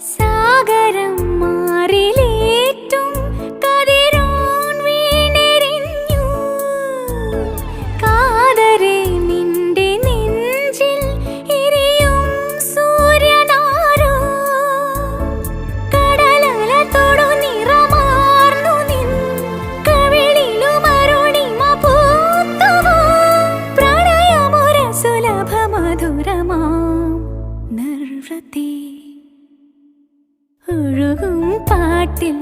സാഗരം മാറിലേറ്റും കതിരോൻ വീണെരിഞ്ഞു. കാതരെ നിന്റെ നെഞ്ചിൽ എരിയും സൂര്യനാരോ? കടലല തൊടു നിറമാർന്നു നിൻ കവിളിലുമരുണിമ പൂത്തുവോ പ്രണയമൊര സുലഭ മധുരമാം നിർവൃതി ഒഴുകും പാട്ടിൽ